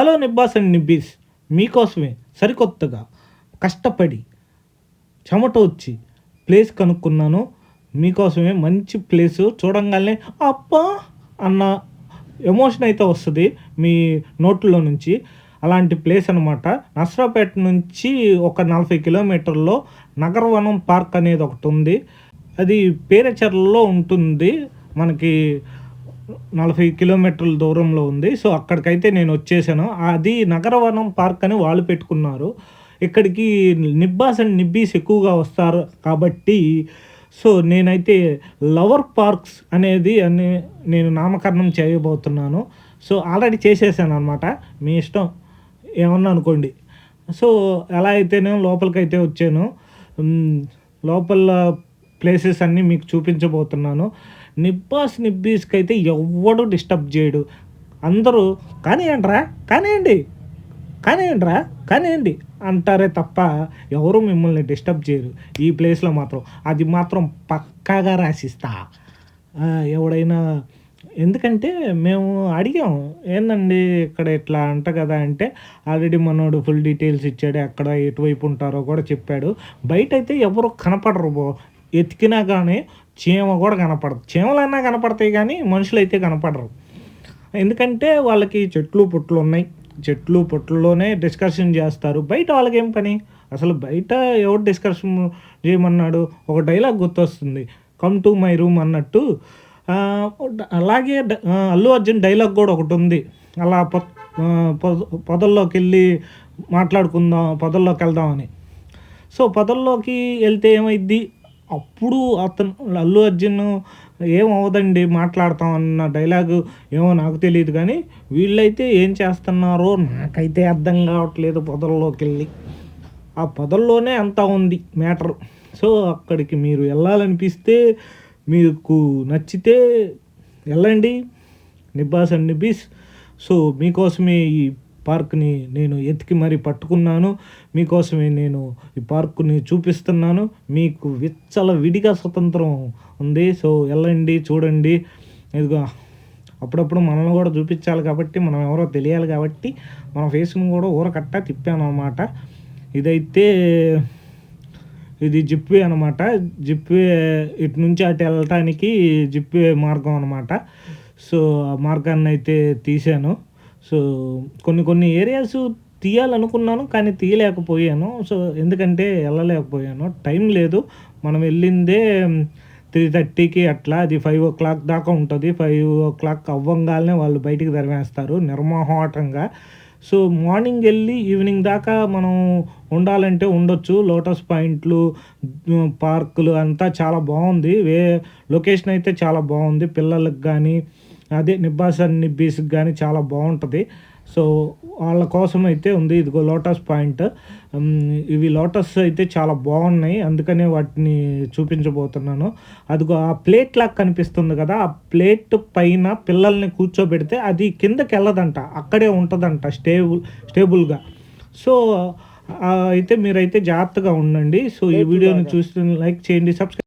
Hello నిబ్బాస్ and నిబ్బీస్ మీకోసమే సరికొత్తగా కష్టపడి చెమట వచ్చి ప్లేస్ కనుక్కున్నాను. మీకోసమే మంచి ప్లేసు చూడంగానే అప్పా అన్న ఎమోషన్ అయితే వస్తుంది మీ నోట్లో నుంచి. అలాంటి ప్లేస్ అనమాట నసరాపేట నుంచి ఒక నలభై కిలోమీటర్లో నగరవనం పార్క్ అనేది ఒకటి ఉంది. అది పేరచర్లలో ఉంటుంది. మనకి నలభై కిలోమీటర్ల దూరంలో ఉంది. సో అక్కడికైతే నేను వచ్చేసాను. అది నగరవనం పార్క్ అని వాళ్ళు పెట్టుకున్నారు. ఇక్కడికి నిబ్బాస్ అండ్ నిబ్బీస్ ఎక్కువగా వస్తారు కాబట్టి సో నేనైతే లవర్ పార్క్స్ అనేది అని నేను నామకరణం చేయబోతున్నాను. సో ఆల్రెడీ చేసేసాను అనమాట మీ ఇష్టం. ఏమన్నా అనుకోండి. సో ఎలా అయితేనే లోపలికైతే వచ్చాను. లోపల ప్లేసెస్ అన్నీ మీకు చూపించబోతున్నాను. నిబ్బాస్ నిబ్బీస్కి అయితే ఎవ్వడు డిస్టర్బ్ చేయడు. అందరూ కానివ్వండిరా కానివ్వండి కానివ్వండిరా కానివ్వండి అంటారే తప్ప ఎవరు మిమ్మల్ని డిస్టర్బ్ చేయరు. ఈ ప్లేస్లో మాత్రం అది మాత్రం పక్కాగా రాసిస్తా. ఎవడైనా ఎందుకంటే మేము అడిగాం ఏందండి ఇక్కడ ఇట్లా అంట కదా అంటే ఆల్రెడీ మనోడు ఫుల్ డీటెయిల్స్ ఇచ్చాడు ఎక్కడ ఎటువైపు ఉంటారో కూడా చెప్పాడు. బయట అయితే ఎవరు కనపడరు బో. ఎతికినా కానీ చీమ కూడా కనపడదు. చీమలన్నా కనపడతాయి కానీ మనుషులు అయితే కనపడరు. ఎందుకంటే వాళ్ళకి చెట్లు పుట్లు ఉన్నాయి. చెట్లు పుట్లలోనే డిస్కషన్ చేస్తారు. బయట వాళ్ళకేం పని? అసలు బయట ఎవరు డిస్కషన్ చేయమన్నాడు? ఒక డైలాగ్ గుర్తొస్తుంది. కమ్ టు మై రూమ్ అన్నట్టు. అలాగే అల్లు అర్జున్ డైలాగ్ కూడా ఒకటి ఉంది. అలా పొదల్లోకి వెళ్ళి మాట్లాడుకుందాం పొదల్లోకి వెళ్దామని. సో పొదల్లోకి వెళ్తే ఏమైద్ది? అప్పుడు అతను అల్లు అర్జున్ ఏమవదండి మాట్లాడతాం అన్న డైలాగు ఏమో నాకు తెలియదు కానీ వీళ్ళైతే ఏం చేస్తున్నారో నాకైతే అర్థం కావట్లేదు పొదల్లోకి వెళ్ళి ఆ పొదల్లోనే అంతా ఉంది మ్యాటర్. సో అక్కడికి మీరు వెళ్ళాలనిపిస్తే మీకు నచ్చితే వెళ్ళండి. నిబ్బాస్ అండ్ నిబ్బీస్. సో మీకోసమే ఈ పార్క్ని నేను ఎతికి మరీ పట్టుకున్నాను. మీకోసమే నేను ఈ పార్కుని చూపిస్తున్నాను. మీకు విచ్చల విడిగా స్వతంత్రం ఉంది. సో వెళ్ళండి చూడండి. ఇదిగో అప్పుడప్పుడు మనల్ని కూడా చూపించాలి కాబట్టి మనం ఎవరో తెలియాలి కాబట్టి మన ఫేస్ని కూడా ఊరకట్ట తిప్పాను అనమాట ఇదైతే ఇది జిప్వే అనమాట జిప్వే ఇటు నుంచి అటు వెళ్ళటానికి జిప్వే మార్గం అనమాట సో ఆ మార్గాన్ని అయితే తీశాను. సో కొన్ని కొన్ని ఏరియాస్ తీయాలనుకున్నాను కానీ తీయలేకపోయాను. సో ఎందుకంటే వెళ్ళలేకపోయాను. టైం లేదు. మనం వెళ్ళిందే త్రీ థర్టీకి అట్లా అది ఫైవ్ ఓ క్లాక్ దాకా ఉంటుంది. ఫైవ్ ఓ క్లాక్ అవ్వంగానే వాళ్ళు బయటికి తరివేస్తారు నిర్మోహమాటంగా సో మార్నింగ్ వెళ్ళి ఈవినింగ్ దాకా మనం ఉండాలంటే ఉండొచ్చు. లోటస్ పాయింట్లు పార్కులు అంతా చాలా బాగుంది. వే లొకేషన్ అయితే చాలా బాగుంది. పిల్లలకు కానీ అదే నిబ్బాస్ అండ్ నిబ్బీస్కి కానీ చాలా బాగుంటుంది. సో వాళ్ళ కోసం అయితే ఉంది ఇదిగో లోటస్ పాయింట్. ఇవి లోటస్ అయితే చాలా బాగున్నాయి. అందుకనే వాటిని చూపించబోతున్నాను. అదిగో ఆ ప్లేట్ లాగా కనిపిస్తుంది కదా ఆ ప్లేట్ పైన పిల్లల్ని కూర్చోబెడితే అది కిందకి వెళ్ళదంట అక్కడే ఉంటుందంట స్టేబుల్ స్టేబుల్గా. సో అయితే మీరైతే జాగ్రత్తగా ఉండండి. సో ఈ వీడియోని చూసి లైక్ చేయండి సబ్స్క్రైబ్